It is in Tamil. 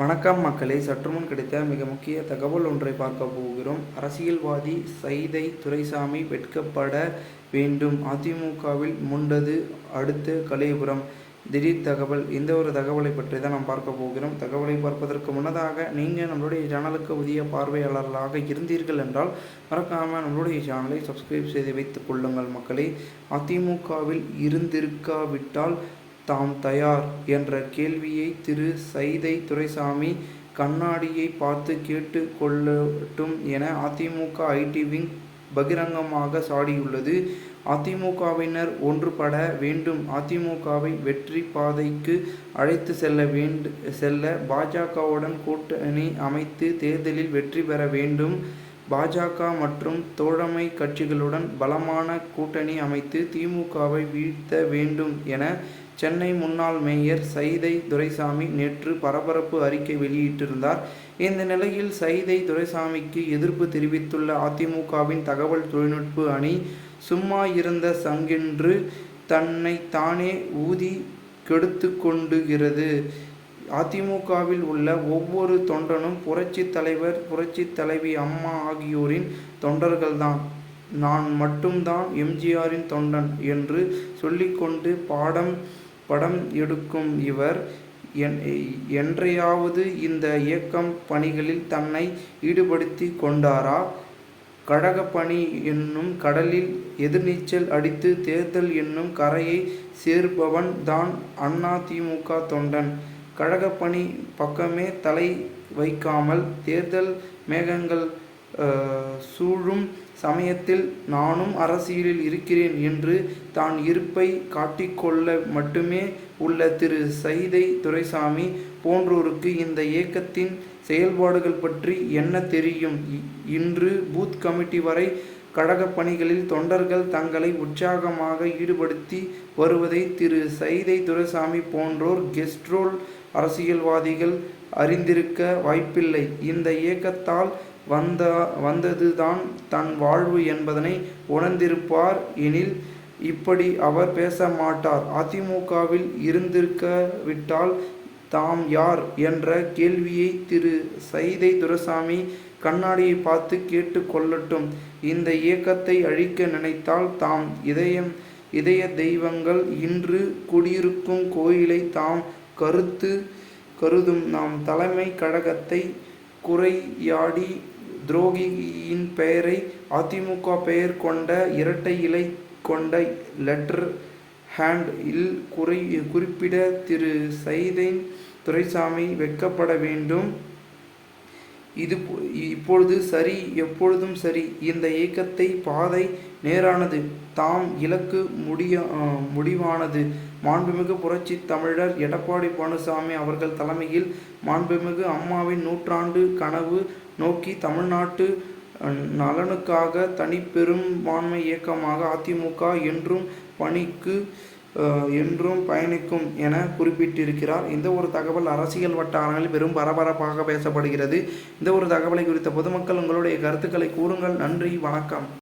வணக்கம் மக்களே. சற்றுமுன் கிடைத்த மிக முக்கிய தகவல் ஒன்றை பார்க்க போகிறோம். அரசியல்வாதி சைதை துரைசாமி வெட்கப்பட வேண்டும். அதிமுகவில் முண்டது அடுத்து கலியபுரம் திடீர் தகவல். இந்த ஒரு தகவலை பற்றி தான் நாம் பார்க்க போகிறோம். தகவலை பார்ப்பதற்கு முன்னதாக நீங்கள் நம்மளுடைய சேனலுக்கு புதிய பார்வையாளர்களாக இருந்தீர்கள் என்றால் மறக்காமல் நம்மளுடைய சேனலை சப்ஸ்கிரைப் செய்து வைத்துக் கொள்ளுங்கள் மக்களே. அதிமுகவில் இருந்திருக்காவிட்டால் தாம் தயார் என்ற கேள்வியை திரு சைதை துரைசாமி கண்ணாடியை பார்த்து கேட்டு கொள்ளட்டும் என அதிமுக ஐடி விங் பகிரங்கமாக சாடியுள்ளது. அதிமுகவினர் ஒன்றுபட வேண்டும். அதிமுகவை வெற்றி பாதைக்கு அழைத்து செல்ல வேண்டு செல்ல பாஜகவுடன் கூட்டணி அமைத்து தேர்தலில் வெற்றி பெற வேண்டும். பாஜக மற்றும் தோழமை கட்சிகளுடன் பலமான கூட்டணி அமைத்து திமுகவை வீழ்த்த வேண்டும் என சென்னை முன்னாள் மேயர் சைதை துரைசாமி நேற்று பரபரப்பு அறிக்கை வெளியிட்டிருந்தார். இந்த நிலையில் சைதை துரைசாமிக்கு எதிர்ப்பு தெரிவித்துள்ள அதிமுகவின் தகவல் தொழில்நுட்ப அணி சும்மா இருந்த சங்கென்று தன்னை தானே ஊதி கெடுத்து கொண்டுகிறது. அதிமுகவில் உள்ள ஒவ்வொரு தொண்டனும் புரட்சி தலைவர் புரட்சி தலைவி அம்மா ஆகியோரின் தொண்டர்கள்தான். நான் மட்டும்தான் எம்ஜிஆரின் தொண்டன் என்று சொல்லிக்கொண்டு பாடம் படம் எடுக்கும் இவர் என்றையாவது இந்த இயக்கம் பணிகளில் தன்னை ஈடுபடுத்தி கொண்டாரா? கழகப்பணி என்னும் கடலில் எதிர்நீச்சல் அடித்து தேர்தல் என்னும் கரையை சேர்பவன் தான் அதிமுக தொண்டன். கழகப்பணி பக்கமே தலை வைக்காமல் தேர்தல் மேகங்கள் சூழும் சமயத்தில் நானும் அரசியலில் இருக்கிறேன் என்று தான் இருப்பை காட்டிக்கொள்ள மட்டுமே உள்ள திரு சைதை துரைசாமி போன்றோருக்கு இந்த இயக்கத்தின் செயல்பாடுகள் பற்றி என்ன தெரியும்? இன்று பூத் கமிட்டி வரை கழக பணிகளில் தொண்டர்கள் தங்களை உற்சாகமாக ஈடுபடுத்தி வருவதை திரு சைதை துரைசாமி போன்றோர் கெஸ்ட்ரோல் அரசியல்வாதிகள் அறிந்திருக்க வாய்ப்பில்லை. இந்த இயக்கத்தால் வந்த வந்ததுதான் தன் வாழ்வு என்பதனை உணர்ந்திருப்பார். எனில் இப்படி அவர் பேச மாட்டார் அதிமுகவில் இருந்திருக்கவிட்டால் தாம் யார் என்ற கேள்வியை திரு. சைதை துரசாமி கண்ணாடியை பார்த்து கேட்டு கொள்ளட்டும். இந்த இயக்கத்தை அழிக்க நினைத்தால் தாம் இதயம் இதய தெய்வங்கள் இன்று குடியிருக்கும் கோயிலை தாம் கருத்து கருதும் நாம் தலைமை கழகத்தை குறையாடி துரோகியின் பெயரை அதிமுக பெயர் கொண்ட இரட்டை இலை கொண்ட லெட்டர் ஹேண்ட் இல் குறை குறிப்பிட திரு சைதேன் துரைசாமி வெட்கப்பட வேண்டும். இது இப்பொழுது சரி எப்பொழுதும் சரி. இந்த இயக்கத்தை பாதை நேரானது. தாம் இலக்கு முடிய முடிவானது. மாண்புமிகு புரட்சி தமிழர் எடப்பாடி பழனிசாமி அவர்கள் தலைமையில் மாண்புமிகு அம்மாவின் நூற்றாண்டு கனவு நோக்கி தமிழ்நாட்டு நலனுக்காக தனிப்பெரும்பான்மை இயக்கமாக அதிமுக என்றும் பணிக்கு என்றும் பயணிக்கும் என குறிப்பிட்டிருக்கிறார். இந்த ஒரு தகவல் அரசியல் வட்டாரங்களில் பெரும் பரபரப்பாக பேசப்படுகிறது. இந்த ஒரு தகவலை குறித்த பொதுமக்கள் உங்களுடைய கருத்துக்களை கூறுங்கள். நன்றி. வணக்கம்.